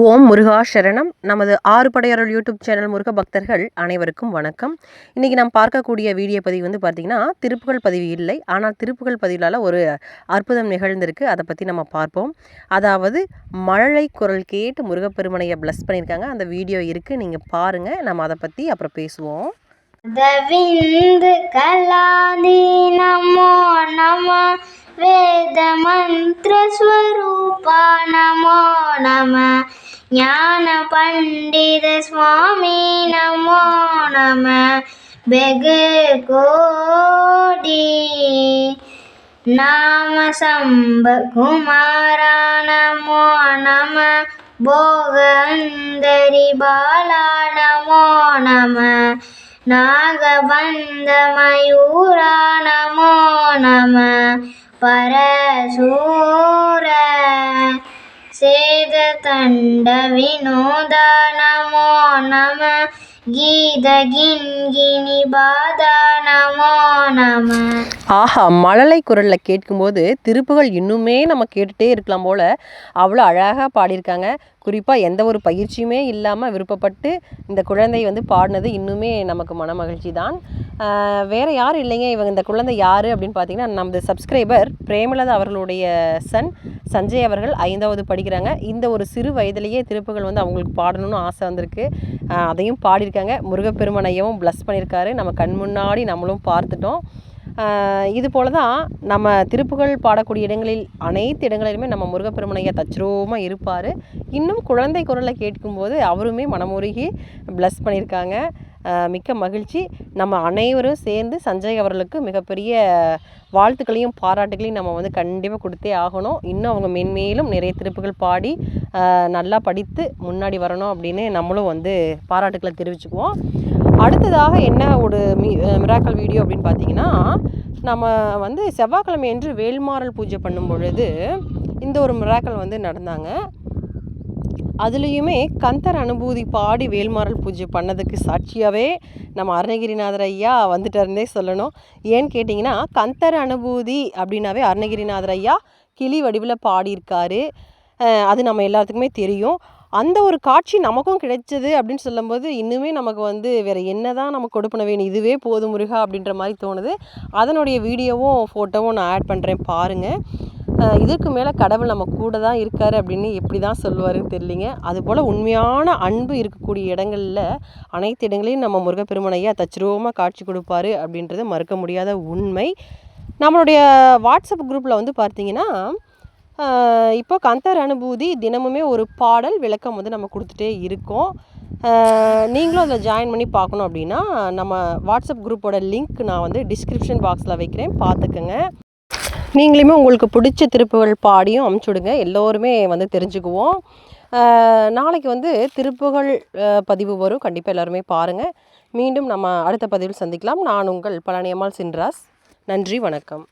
ஓம் முருகா சரணம். நமது ஆறு படையருள் யூடியூப் சேனல் முருக பக்தர்கள் அனைவருக்கும் வணக்கம். இன்றைக்கி நாம் பார்க்கக்கூடிய வீடியோ பதிவு வந்து பார்த்திங்கன்னா திருப்புகள் பதிவு இல்லை. ஆனால் திருப்புகள் பதிவிலால் ஒரு அற்புதம் நிகழ்ந்திருக்கு. அதை பற்றி நம்ம பார்ப்போம். அதாவது மழலை குரல் கேட்டு முருகப்பெருமனையை ப்ளஸ் பண்ணியிருக்காங்க. அந்த வீடியோ இருக்குது நீங்கள் பாருங்கள் நம்ம அதை பற்றி அப்புறம் பேசுவோம். வேத மந்திர ஸ்வரூபா நமோ நம ஞான பண்டித சுவாமி நமோ நம. வெகு கோடி. நாம சம்ப குமாரா நமோ நம. போகந்தரி பாலா நமோ நம. நாகபந்த மயூரா நமோ நம. பரசூர తండ వినోద నమో నమ ஆஹா மழலை குரலில் கேட்கும்போது திருப்புகள் இன்னுமே நம்ம கேட்டுகிட்டே இருக்கலாம் போல். அவ்வளோ அழகாக பாடியிருக்காங்க. குறிப்பாக எந்த ஒரு பயிற்சியுமே இல்லாமல் விருப்பப்பட்டு இந்த குழந்தை வந்து பாடினது இன்னுமே நமக்கு மன மகிழ்ச்சி தான் வேறு யார் யாரும் இல்லைங்க. இவங்க இந்த குழந்தை யார் அப்படின்னு பார்த்தீங்கன்னா நமது சப்ஸ்கிரைபர் பிரேமலதா அவர்களுடைய சன் சஞ்சய் அவர்கள் ஐந்தாவது படிக்கிறாங்க. இந்த ஒரு சிறு வயதிலேயே திருப்புகள் வந்து அவங்களுக்கு பாடணும்னு ஆசை வந்திருக்கு. அதையும் பாடியிருக்காங்க. முருகப்பெருமனையும் ப்ளஸ் பண்ணியிருக்காரு. நம்ம கண் முன்னாடி நம்மளும் பார்த்துட்டோம். இது போல தான் நம்ம திருப்புகள் பாடக்கூடிய இடங்களில் அனைத்து இடங்களிலுமே நம்ம முருகப்பெருமனையா தத்ரூபமாக இருப்பார். இன்னும் குழந்தை குரலை கேட்கும்போது அவருமே மனமுருகி ப்ளஸ் பண்ணியிருக்காங்க. மிக்க மகிழ்ச்சி. நம்ம அனைவரும் சேர்ந்து சஞ்சய் அவர்களுக்கு மிகப்பெரிய வாழ்த்துக்களையும் பாராட்டுகளையும் நம்ம வந்து கண்டிப்பாக கொடுத்தே ஆகணும். இன்னும் அவங்க மென்மேலும் நிறைய திருப்புகள் பாடி நல்லா படித்து முன்னாடி வரணும் அப்படின்னு நம்மளும் வந்து பாராட்டுக்களை தெரிவிச்சுக்குவோம். அடுத்ததாக என்ன ஒரு மி மிராக்கல் வீடியோ அப்படின்னு பார்த்தீங்கன்னா நம்ம வந்து செவ்வாய்க்கிழமை என்று வேல்மாறல் பூஜை பண்ணும் பொழுது இந்த ஒரு மிராக்கல் வந்து நடந்தாங்க. அதுலேயுமே கந்தர் அனுபூதி பாடி வேல்மாறல் பூஜை பண்ணதுக்கு சாட்சியாகவே நம்ம அருணகிரிநாதர் ஐயா வந்துட்டாருந்தே சொல்லணும். ஏன்னு கேட்டிங்கன்னா கந்தர் அனுபூதி அப்படின்னாவே அருணகிரிநாதர் ஐயா கிளி வடிவில் பாடியிருக்காரு. அது நம்ம எல்லாத்துக்குமே தெரியும். அந்த ஒரு காட்சி நமக்கும் கிடைச்சது அப்படின்னு சொல்லும்போது இன்னுமே நமக்கு வந்து வேறு என்ன தான் நமக்கு கொடுப்பன வேணும் இதுவே போதும் முருகா அப்படின்ற மாதிரி தோணுது. அதனுடைய வீடியோவும் ஃபோட்டோவும் நான் ஆட் பண்ணுறேன் பாருங்கள் இதுக்கு மேலே கடவுள் நம்ம கூட தான் இருக்காரு அப்படின்னு எப்படி தான் சொல்லுவாருன்னு தெரியலிங்க. அதுபோல் உண்மையான அன்பு இருக்கக்கூடிய இடங்களில் அனைத்து இடங்களையும் நம்ம முருகப்பெருமனையா தச்சுருவமாக காட்சி கொடுப்பாரு அப்படின்றது மறுக்க முடியாத உண்மை. நம்மளுடைய வாட்ஸ்அப் குரூப்பில் வந்து பார்த்தீங்கன்னா இப்போ கந்தர் அனுபூதி தினமுமே ஒரு பாடல் விளக்கம் வந்து நம்ம கொடுத்துட்டே இருக்கோம். நீங்களும் அதில் ஜாயின் பண்ணி பார்க்கணும் அப்படின்னா நம்ம வாட்ஸ்அப் குரூப்போட லிங்க் நான் வந்து டிஸ்கிரிப்ஷன் பாக்ஸில் வைக்கிறேன். பார்த்துக்கோங்க. நீங்களுமே உங்களுக்கு பிடிச்ச திருப்புகள் பாடியும் அமுச்சுடுங்க. எல்லோருமே வந்து தெரிஞ்சுக்குவோம். நாளைக்கு வந்து திருப்புகள் பதிவு வரும். கண்டிப்பாக எல்லாருமே பாருங்கள் மீண்டும் நம்ம அடுத்த பதிவில் சந்திக்கலாம். நான் உங்கள் பழனியம்மாள் சின்ராஸ். நன்றி வணக்கம்.